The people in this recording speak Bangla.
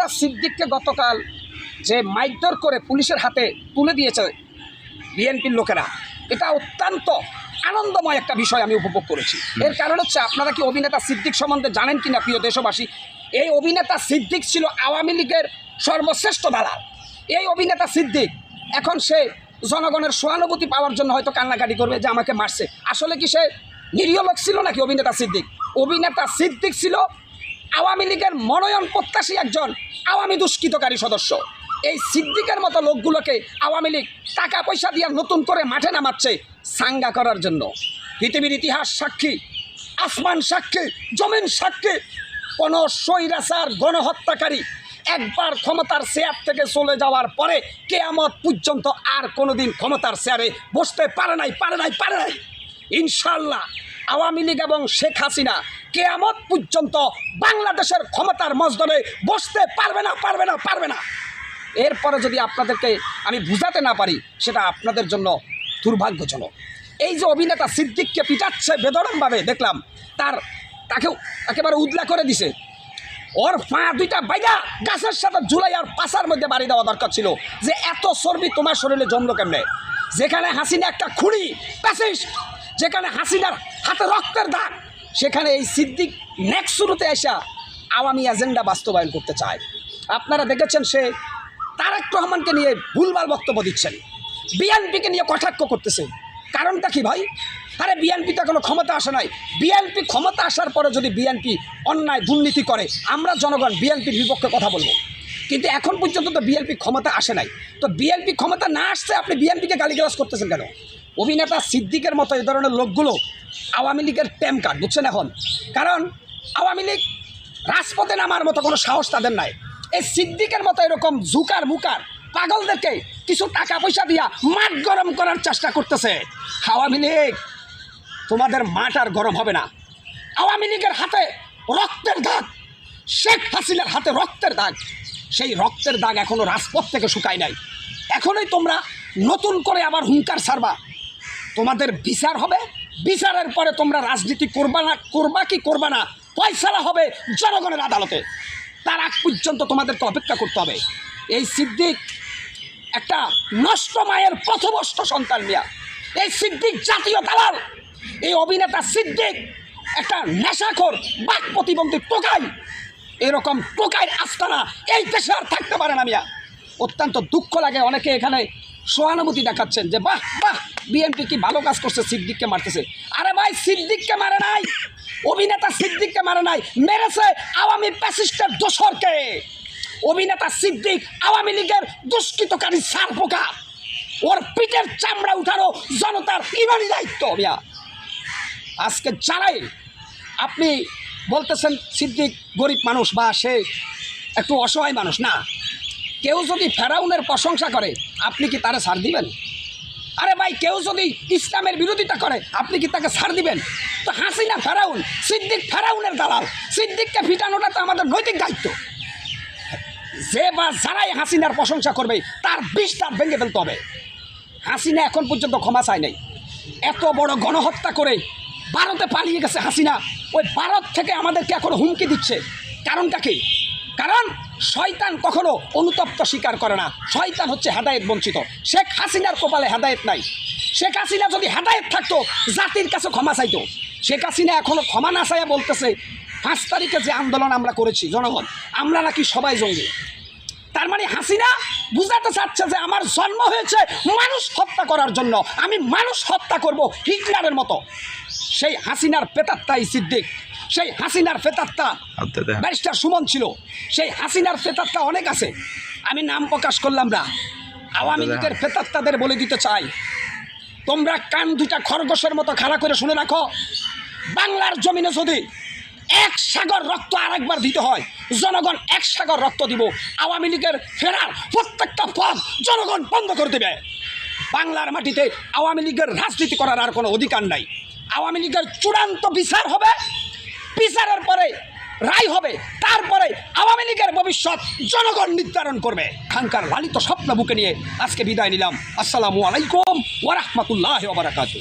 অভিনেতা সিদ্দিককে গতকাল যে মাইকদর করে পুলিশের হাতে তুলে দিয়েছে বিএনপির লোকেরা এটা অত্যন্ত আনন্দময় একটা বিষয় আমি উপভোগ করেছি। এর কারণ হচ্ছে আপনারা কি অভিনেতা সিদ্দিক সম্বন্ধে জানেন কিনা প্রিয় দেশবাসী? এই অভিনেতা সিদ্দিক ছিল আওয়ামী লীগের সর্বশ্রেষ্ঠ দালাল। এই অভিনেতা সিদ্দিক এখন সে জনগণের সহানুভূতি পাওয়ার জন্য হয়তো কান্নাকাটি করবে যে আমাকে মারছে। আসলে কি সে নিরীহ লোক ছিল নাকি অভিনেতা সিদ্দিক? অভিনেতা সিদ্দিক ছিল আওয়ামী লীগের মনোনয়ন প্রত্যাশী একজন আওয়ামী দুষ্কৃতকারী সদস্য। এই সিদ্দিকের মতো লোকগুলোকে আওয়ামী লীগ টাকা পয়সা দিয়ে নতুন করে মাঠে নামাচ্ছে সাঙ্গা করার জন্য। পৃথিবীর ইতিহাস সাক্ষী, আসমান সাক্ষী, জমিন সাক্ষী। কোনো স্বৈরাচার, গণহত্যাকারী একবার ক্ষমতার চেয়ার থেকে চলে যাওয়ার পরে কেয়ামত পর্যন্ত আর কোনোদিন ক্ষমতার চেয়ারে বসতে পারে নাই পারে নাই পারে নাই। ইনশাল্লাহ আওয়ামী লীগ এবং শেখ হাসিনা কেয়ামত পর্যন্ত বাংলাদেশের ক্ষমতার মজদরে বসতে পারবে না পারবে না পারবে না। এরপরে যদি আপনাদেরকে আমি বুঝাতে না পারি, সেটা আপনাদের জন্য দুর্ভাগ্যজনক। এই যে অভিনেতা সিদ্দিককে পিটাচ্ছে বেদরমভাবে, দেখলাম, তার, তাকেও একেবারে উদলা করে দিছে। ওর পা দুইটা বাইয়া গাছের সাথে ঝুলাই আর পাশার মধ্যে বাড়ি দেওয়া দরকার ছিল যে এত চর্বি তোমার শরীরে জমলো কেমনে? যেখানে হাসিনা একটা খুঁড়ি প্যাসিস যেখানে হাসিনার হাতে রক্তের দাগ সেখানে এই সিদ্দিক নেক্সট শুরুতে আসা আওয়ামী এজেন্ডা বাস্তবায়ন করতে চায়। আপনারা দেখেছেন সে তারেক রহমানকে নিয়ে ভুলভাল বক্তব্য দিচ্ছেন। বিএনপিকে নিয়ে কটাক্ষ করতেছে। কারণটা কি ভাই? আরে বিএনপি তো কোনো ক্ষমতা আসে নাই। বিএনপি ক্ষমতা আসার পরে যদি বিএনপি অন্যায় দুর্নীতি করে, আমরা জনগণ বিএনপির বিপক্ষে কথা বলব। কিন্তু এখন পর্যন্ত তো বিএনপি ক্ষমতা আসে নাই। তো বিএনপি ক্ষমতা না আসছে আপনি বিএনপিকে গালিগালাজ করতেছেন কেন? অভিনেতা সিদ্দিকের মতো এই ধরনের লোকগুলো আওয়ামী লীগের টেম কার্ড, বুঝছেন এখন? কারণ আওয়ামী লীগ রাজপথে নামার মতো কোনো সাহস তাদের নাই। এই সিদ্দিকের মতো এরকম ঝুকার মুকার পাগলদেরকে কিছু টাকা পয়সা দিয়া মাঠ গরম করার চেষ্টা করতেছে। আওয়ামী লীগ, তোমাদের মাঠ আর গরম হবে না। আওয়ামী লীগের হাতে রক্তের দাগ, শেখ হাসিনার হাতে রক্তের দাগ। সেই রক্তের দাগ এখনও রাজপথ থেকে শুকায় নাই। এখনই তোমরা নতুন করে আবার হুঙ্কার ছাড়বা। তোমাদের বিচার হবে। বিচারের পরে তোমরা রাজনীতি করবা না, করবা কি করবা না, ফয়সালা হবে জনগণের আদালতে। তার আগ পর্যন্ত তোমাদেরকে অপেক্ষা করতে হবে। এই সিদ্দিক একটা নষ্ট মায়ের পথভষ্ট সন্তান মিয়া। এই সিদ্দিক জাতীয় দালাল। এই অভিনেতা সিদ্দিক একটা নেশাখোর, বাক প্রতিবন্ধী টোকাই। এরকম টোকাইয়ের আস্তানা এই দেশে আর থাকতে পারে না মিয়া। অত্যন্ত দুঃখ লাগে অনেকে এখানে সহানুভূতি দেখাচ্ছেন যে, বাহ বাহ বিএনপি কি ভালো কাজ করছে, সিদ্দিককে মারতেছে। আরে ভাই, সিদ্দিককে মারে নাই। অভিনেতা সিদ্দিককে মারে নাই। মেরেছে আওয়ামী প্যাসিস্টের দোসরকে। অভিনেতা সিদ্দিক আওয়ামী লীগের দুষ্কৃতকারী সার পোকা। ওর পিঠের চামড়া উঠানো জনতার ইমানি দায়িত্ব, মিয়া। আজকে জানাই আপনি বলতেছেন, সিদ্দিক গরিব মানুষ বা সে একটু অসহায় মানুষ, না। কেউ যদি ফেরাউনের প্রশংসা করে, আপনি কি তারা ছাড় দিবেন? আরে ভাই, কেউ যদি ইসলামের বিরোধিতা করে, আপনি কি তাকে ছাড় দিবেন? তো হাসিনা ফেরাউন, সিদ্দিক ফেরাউনের দালাল, সিদ্দিককে ফিটানোটা তো আমাদের নৈতিক দায়িত্ব। যে বা যারাই হাসিনার প্রশংসা করবে, তার বিষটা ভেঙে ফেলতে হবে। হাসিনা এখন পর্যন্ত ক্ষমা চায় নাই। এত বড় গণহত্যা করে ভারতে পালিয়ে গেছে হাসিনা। ওই ভারত থেকে আমাদেরকে এখন হুমকি দিচ্ছে। কারণটা কি? কারণ শয়তান কখনো অনুতপ্ত স্বীকার করে না। শয়তান হচ্ছে হেদায়েত বঞ্চিত। শেখ হাসিনার কপালে হেদায়েত নাই। শেখ হাসিনা যদি হেদায়েত থাকতো, জাতির কাছে ক্ষমা চাইতো। শেখ হাসিনা এখনও ক্ষমা না চাইয়া বলতেছে, পাঁচ তারিখে যে আন্দোলন আমরা করেছি, জনগণ, আমরা নাকি সবাই জঙ্গি। তার মানে হাসিনা বুঝাতে চাচ্ছে যে আমার জন্ম হয়েছে মানুষ হত্যা করার জন্য। আমি মানুষ হত্যা করব হিটলারের মতো। সেই হাসিনার পেতাত্তাই সিদ্দিক সেই হাসিনার পেতাত্তা আচ্ছা, ব্যারিস্টার সুমন ছিল। সেই হাসিনার পেতাত্তা অনেক আছে। আমি নাম প্রকাশ করলাম না। আওয়ামী আচ্ছা, লীগের পেতাত্তাদের বলে দিতে চাই। তোমরা কান দুটা খরগোশের মতো খাড়া করে শুনে রাখো। বাংলার জমিনে যদি এক সাগর রক্ত আরেকবার দিতে হয় জনগণ এক সাগর রক্ত দিব। আওয়ামী লীগের ফেরার প্রত্যেকটা পথ জনগণ বন্ধ করে দেবে। বাংলার মাটিতে আওয়ামী লীগের রাজনীতি করার আর কোনো অধিকার নাই। আওয়ামী লীগের চূড়ান্ত বিচার হবে বিচারের পরে রায় হবে, তারপরে আওয়ামী লীগের ভবিষ্যৎ জনগণ নির্ধারণ করবে। খানকার লালিত স্বপ্ন বুকে নিয়ে আজকে বিদায় নিলাম। আসসালামু আলাইকুম ওরহমতুল্লাহ বারাকাতু